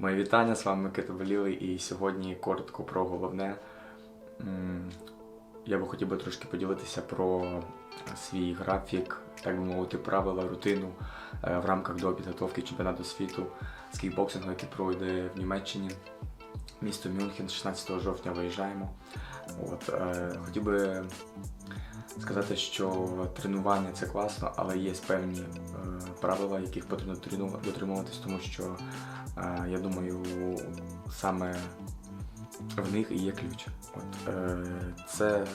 Моє вітання, з вами Микита Белілий, і сьогодні коротко про головне. Я би хотів би трошки поділитися про свій графік, так би мовити, правила, рутину е, в рамках до підготовки чемпіонату світу з кікбоксингу, який пройде в Німеччині. Місто Мюнхен, 16 жовтня виїжджаємо. От, е, хотів би сказати, що тренування це класно, але є певні е, правила, яких потрібно дотримуватись, тому що е, я думаю, саме в них і є ключ. От, е, це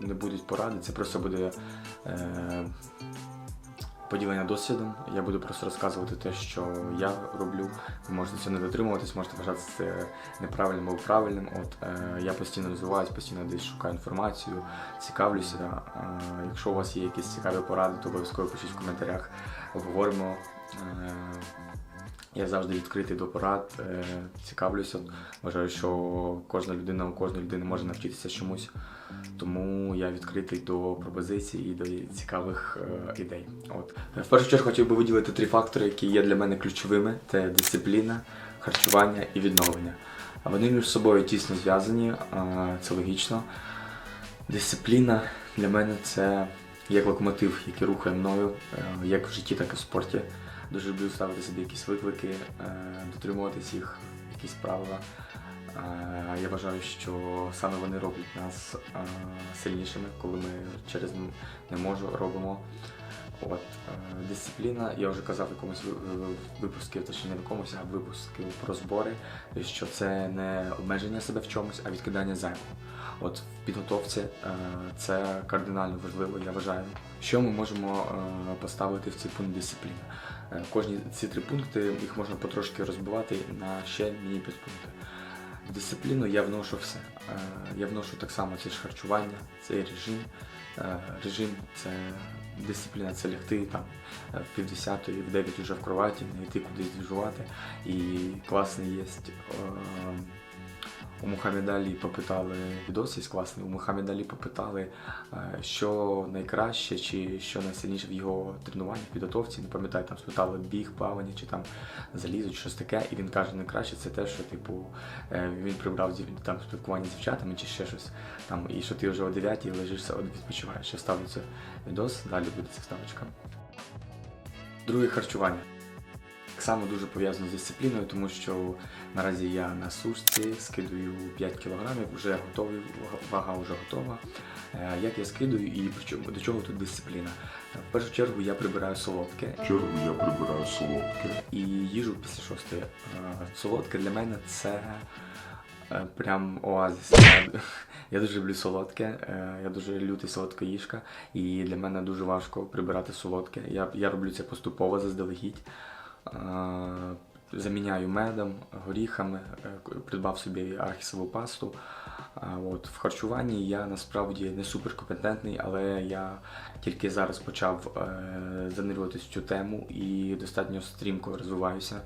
не будуть поради, це просто буде поділення досвідом. Я буду просто розказувати те, що я роблю. Ви можете це не дотримуватись, можете вважати це неправильним або правильним. От е, я постійно розвиваюсь, постійно десь шукаю інформацію, цікавлюся. Е, якщо у вас є якісь цікаві поради, то обов'язково пишіть в коментарях, обговоримо. Е, я завжди відкритий до порад, е, цікавлюся. Вважаю, що кожна людина у кожної людини може навчитися чомусь. Тому я відкритий до пропозицій і до цікавих е, ідей. От в першу чергу хотів би виділити три фактори, які є для мене ключовими: це дисципліна, харчування і відновлення. Вони між собою тісно зв'язані, е, це логічно. Дисципліна для мене це як локомотив, який рухає мною, е, як в житті, так і в спорті. Дуже люблю ставити собі якісь виклики, е, дотримуватись їх, якісь правила. Е, Я вважаю, що саме вони роблять нас е, сильнішими, коли ми через не можу робимо. От, дисципліна, я вже казав в якомусь ви- ви- випуску, точніше не в якомусь, а випуску про збори, що це не обмеження себе в чомусь, а відкидання зайвого. От в підготовці це кардинально важливо, я вважаю. Що ми можемо поставити в цей пункт дисципліни? Е, Кожні ці три пункти їх можна потрошки розбивати на ще міні-підпункти. Дисципліну я вношу все. Е, Я вношу так само це ж харчування, це режим. Е, Режим це дисципліна, це лягти там в півдесятої, в дев'ять вже в кроваті, не йти кудись двіжувати. І класний є. У Мухаммеда Алі попитали є класний. У Мухаммеда Алі попитали, е, що найкраще чи що найсильніше в його тренуванні, підготовці. Не пам'ятаю, там спитали біг, плавання чи там залізо, чи щось таке. І він каже, найкраще це те, що типу е, він прибрав там спілкування з дівчатами чи ще щось. Там, і що ти вже о 9 лежиш от відпочиваєш. Я ставлю це відос, далі буде ця вставочка. Друге харчування. Так само дуже пов'язано з дисципліною, тому що наразі я на сушці скидую 5 кілограмів, вже готовий, вага вже готова. Е, Як я скидую і до чого тут дисципліна? Е, В першу чергу я прибираю солодке В чергу я прибираю солодке. і їжу після шостої. Е, Солодке для мене це прям оазис. Я, дуже люблю солодке, я дуже лютий солодкоїжка, і для мене дуже важко прибирати солодке. Я, я роблю це поступово заздалегідь. Заміняю медом, горіхами, е, придбав собі архісову пасту. От, в харчуванні я насправді не суперкомпетентний, але я тільки зараз почав е, занурюватись в цю тему і достатньо стрімко розвиваюся.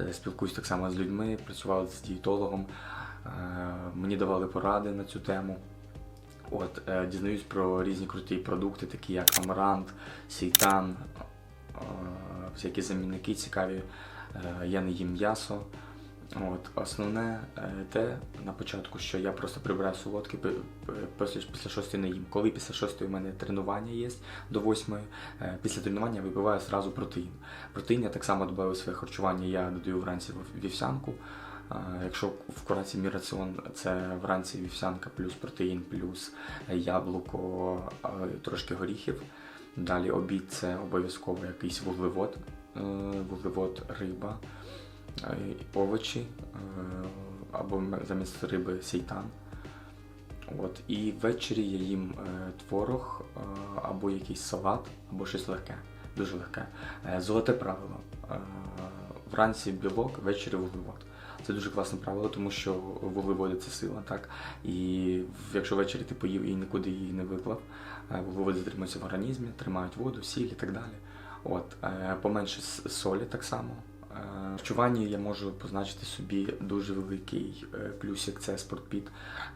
Е, Спілкуюсь так само з людьми, працював з дієтологом, мені давали поради на цю тему. От, дізнаюсь про різні круті продукти, такі як амарант, сейтан, всякі замінники цікаві. Е, Я не їм м'ясо. От, основне е, те на початку, що я просто прибираю солодкі пи- пи- після, шостої не їм. Коли після шостої у мене тренування є до восьмої, е, після тренування я випиваю зразу протеїн. Протеїн я так само додаю в своє харчування, я додаю вранці вівсянку. Е, Якщо вкратці мій раціон, це вранці вівсянка плюс протеїн, плюс яблуко, е, трошки горіхів. Далі обід це обов'язково якийсь вуглевод, е, вуглевод, риба, е, овочі е, або замість риби сейтан. От, і ввечері я їм творог або якийсь салат, або щось легке, дуже легке. Золоте правило. Вранці білок, ввечері вуглевод. Це дуже класне правило, тому що вуглеводи це сила, так? І якщо ввечері ти поїв і нікуди її не виклав, е, вуглеводи затримуються в організмі, тримають воду, сіль і так далі. От, е, поменше солі так само. Е, В харчуванні я можу позначити собі дуже великий е, плюсик це спортпіт.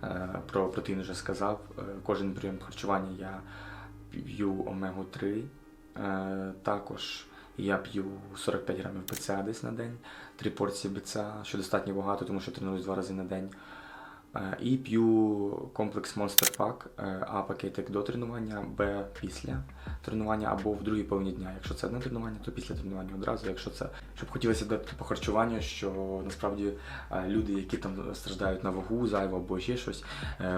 Е, Про протеїн вже сказав. Е, Кожен прийом харчування я п'ю омегу 3. Також я п'ю 45 грамів БЦА десь на день, три порції БЦА, що достатньо багато, тому що тренуюсь два рази на день. Е, І п'ю комплекс Monster Pack, е, А пакетик до тренування, Б після тренування або в другій половині дня. Якщо це одне тренування, то після тренування одразу. Якщо це щоб хотілося дати по харчуванню, що насправді е, люди, які там страждають на вагу, зайву або ще щось,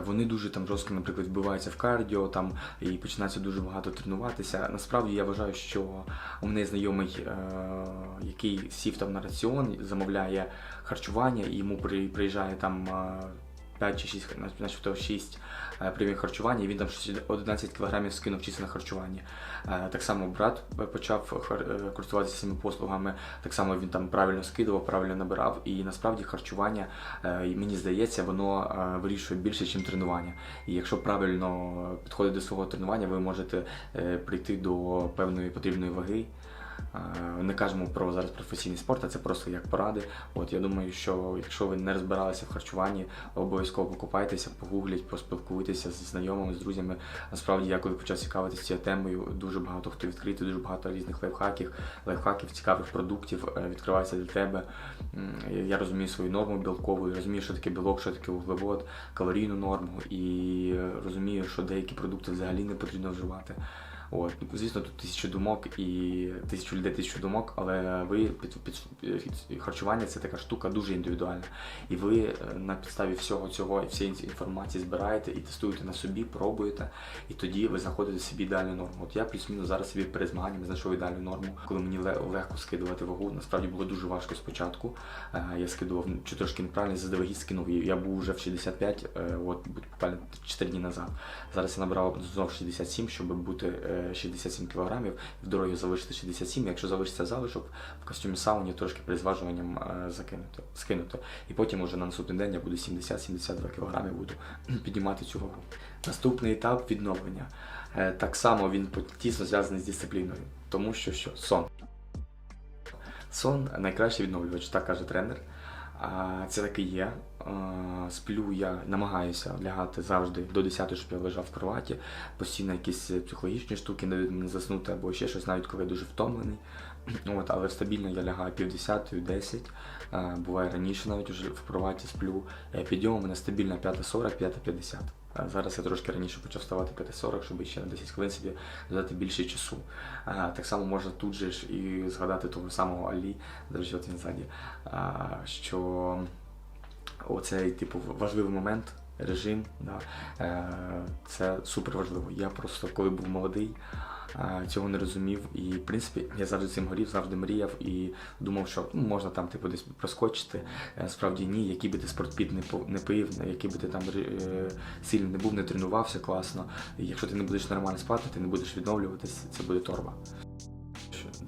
вони дуже там жорстко, наприклад, вбиваються в кардіо там і починаються дуже багато тренуватися. Насправді я вважаю, що у мене знайомий, який сів там на раціон, замовляє харчування, і йому при- приїжджає там. Е, 5 чи 6, начебто 6 е, прийомів харчування, і він там щось 11 кілограмів скинув чисто на харчування. Е, Так само брат е, почав е, користуватися цими послугами, так само він там правильно скидував, правильно набирав. І насправді харчування, мені здається, воно вирішує більше, ніж тренування. І якщо правильно підходити до свого тренування, ви можете прийти до певної потрібної ваги. Е, Не кажемо про зараз професійний спорт, а це просто як поради. От я думаю, що якщо ви не розбиралися в харчуванні, обов'язково покупайтеся, погугліть, поспілкуйтеся зі знайомими, з друзями. Насправді, я коли почав цікавитися цією темою, дуже багато хто відкритий, дуже багато різних лайфхаків, лайфхаків, цікавих продуктів е, відкривається для тебе. Я розумію свою норму білкову, розумію, що таке білок, що таке вуглевод, калорійну норму, і е, розумію, що деякі продукти взагалі не потрібно вживати. От, ну, звісно, тут тисячу думок і тисячу людей, тисячу думок, але ви під, під, під харчування це така штука дуже індивідуальна. І ви е, на підставі всього цього і всієї інформації збираєте і тестуєте на собі, пробуєте, і тоді ви знаходите собі ідеальну норму. От я плюс-мінус зараз собі перед змаганнями знайшов ідеальну норму, коли мені ле- легко скидувати вагу. Насправді було дуже важко спочатку. Е, Я скидував чи трошки неправильно, заздалегідь скинув. Я був вже в 65, е, от буквально 4 дні назад. Зараз я набрав знов 67, щоб бути 67 кілограмів, в дорозі залишити 67. Якщо залишиться залишок, в костюмі сауні трошки при зважуванням е, закинути, скинути. І потім уже на наступний день я буду 70-72 кілограми буду піднімати цю вагу. Наступний етап відновлення. Е, Так само він тісно зв'язаний з дисципліною, тому що що сон. Сон найкращий відновлювач, так каже тренер. Це таки є. А, Сплю я намагаюся лягати завжди до 10, щоб я лежав в кроваті. Постійно якісь психологічні штуки не дають мені заснути або ще щось, навіть коли я дуже втомлений. От, але стабільно я лягаю пів десятої, 10. Буває раніше навіть вже в кроваті сплю. Е, Підйом у мене стабільно 5.40, 5.50. А Зараз я трошки раніше почав вставати 5.40, щоб ще на 10 хвилин собі додати більше часу. Так само можна тут же ж і згадати того самого Алі, от він ззаді, що оцей типу важливий момент, режим, да, е, це супер важливо. Я просто коли був молодий, е, цього не розумів. І в принципі я завжди цим горів, завжди мріяв і думав, що ну, можна там типу десь проскочити. Е, Справді ні, який би ти спортпіт не не пив, який би ти там сильно не був, не тренувався класно. І якщо ти не будеш нормально спати, ти не будеш відновлюватись, це буде торба.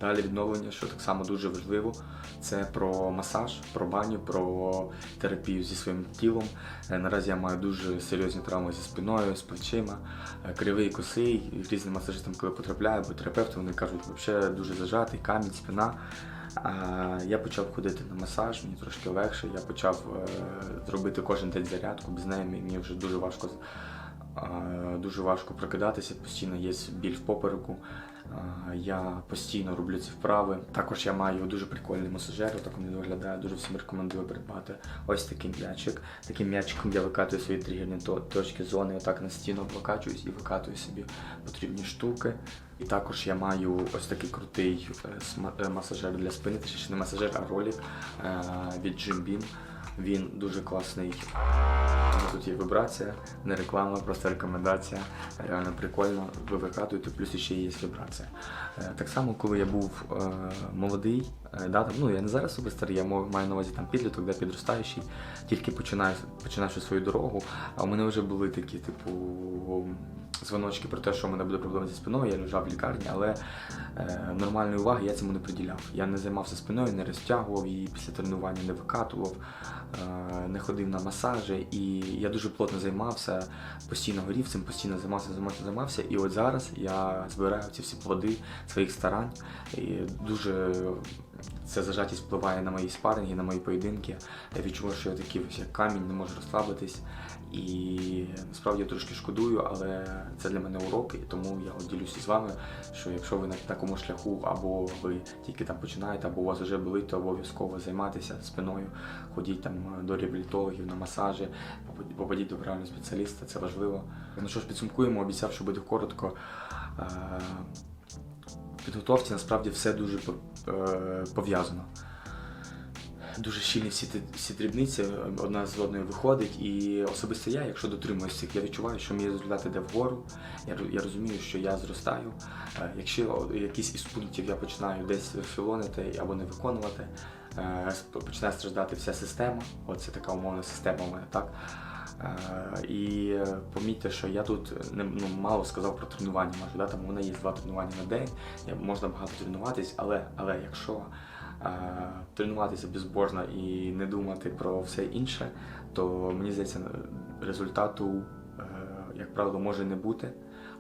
Далі відновлення, що так само дуже важливо, це про масаж, про баню, про терапію зі своїм тілом. Е, Наразі я маю дуже серйозні травми зі спиною, з плечима, е, кривий косий. І Різним масажистам, коли потрапляю, або терапевтам, вони кажуть, взагалі дуже зажатий, камінь, спина. Я почав ходити на масаж, мені трошки легше. Я почав е, робити кожен день зарядку. Без неї мені вже дуже важко дуже важко прокидатися, постійно є біль в попереку. Я постійно роблю ці вправи. Також я маю дуже прикольний масажер, так він виглядає, дуже всім рекомендую придбати. Ось такий м'ячик. Таким м'ячиком я викатую свої тригерні точки зони, отак на стіну облокачуюсь і викатую собі потрібні штуки. І також я маю ось такий крутий е, е, масажер для спини, точніше не масажер, а ролик е, від Jim Beam. Він дуже класний. Тут є вібрація, не реклама, просто рекомендація. Реально прикольно, ви викатуєте, плюс ще є вібрація. Е, Так само, коли я був е, молодий, е, да, там, ну я не зараз super старий, я маю на увазі там підліток, де підростаючий, тільки починаю, починаючи свою дорогу, а у мене вже були такі, типу, дзвоночки про те, що у мене буде проблема зі спиною, я лежав в лікарні, але е, нормальної уваги я цьому не приділяв. Я не займався спиною, не розтягував її після тренування, не викатував, не ходив на масажі. І я дуже плотно займався, постійно горів цим, постійно займався, займався, займався. І от зараз я збираю ці всі плоди своїх старань. І дуже Ця зажатість впливає на мої спаринги, на мої поєдинки. Я відчуваю, що я такий як камінь, не можу розслабитись. І насправді я трошки шкодую, але це для мене урок, і тому я от ділюся з вами, що якщо ви на такому шляху, або ви тільки там починаєте, або у вас вже болить, то обов'язково займатися спиною, ходіть там до реабілітологів на масажі, попадіть- до правильного спеціаліста, це важливо. Ну що ж, підсумкуємо, обіцяв, що буде коротко. Е, підготовці насправді все дуже е, пов'язано. Дуже щільні всі, всі дрібниці, одна з одної виходить, і особисто я, якщо дотримуюсь цих, я відчуваю, що мій результат іде вгору. Я, я розумію, що я зростаю. Е, Якщо якийсь із пунктів я починаю десь філонити або не виконувати, е, починає страждати вся система. От це така умовна система у мене, так? Е, І помітьте, що я тут не ну, мало сказав про тренування. Може, да? Там у мене є два тренування на день, можна багато тренуватись, але, але якщо тренуватися безбожно і не думати про все інше, то мені здається, результату, е, як правило, може не бути.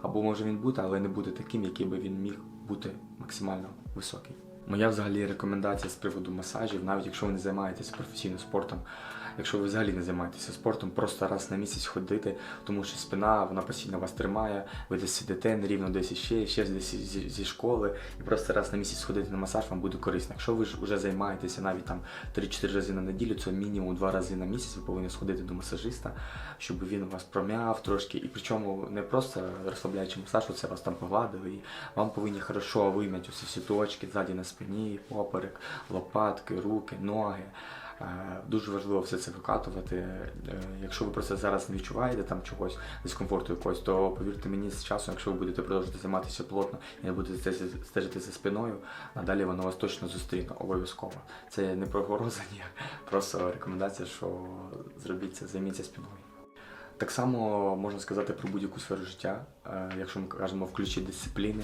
Або може він бути, але не бути таким, який би він міг бути максимально високий. Моя взагалі рекомендація з приводу масажів, навіть якщо ви не займаєтеся професійним спортом, якщо ви взагалі не займаєтеся спортом, просто раз на місяць ходити, тому що спина вона постійно вас тримає, ви десь сидите нерівно десь іще, ще десь зі, зі школи, і просто раз на місяць сходити на масаж вам буде корисно. Якщо ви ж вже займаєтеся навіть там 3-4 рази на неділю, це мінімум 2 рази на місяць ви повинні сходити до масажиста, щоб він вас пром'яв трошки, і причому не просто розслабляючи масаж, оце вас там погладили, і вам повинні хорошо вим'яти усі всі точки ззаді на спині, поперек, лопатки, руки, ноги. Е, Дуже важливо все це викатувати. Е, Якщо ви просто зараз не відчуваєте там чогось, дискомфорту якогось, то повірте мені, з часом, якщо ви будете продовжувати займатися плотно і не будете стежити- за спиною, надалі воно вас точно зустріне обов'язково. Це не прогроза, ні, просто рекомендація, що зробіть це, займіться спиною. Так само можна сказати про будь-яку сферу життя, Е, якщо ми кажемо в ключі дисципліни.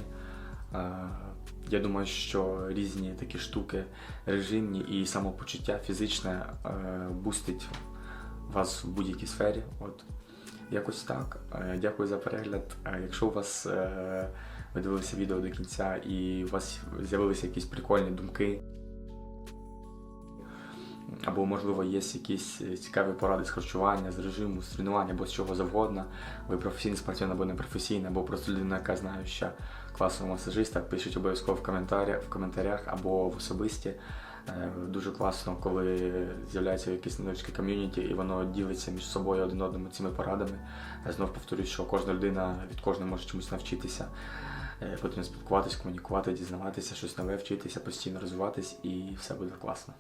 Я думаю, що різні такі штуки, режимні і самопочуття фізичне е, бустить вас в будь-якій сфері. От якось так. Е, Дякую за перегляд. Е, Якщо у вас е, ви дивилися відео до кінця і у вас з'явилися якісь прикольні думки, або, можливо, є якісь е, цікаві поради з харчування, з режиму, з тренування або з чого завгодно. Ви професійний спортсмен або не професійний, або просто людина, яка знає, що класного масажиста, пишіть обов'язково в коментарях, в коментарях або в особисті. Е, Дуже класно, коли з'являється якесь невеличке ком'юніті і воно ділиться між собою один одному цими порадами. Знов повторюю, що кожна людина від кожної може чомусь навчитися. Е, Потрібно спілкуватись, комунікувати, дізнаватися, щось нове, вчитися, постійно розвиватись, і все буде класно.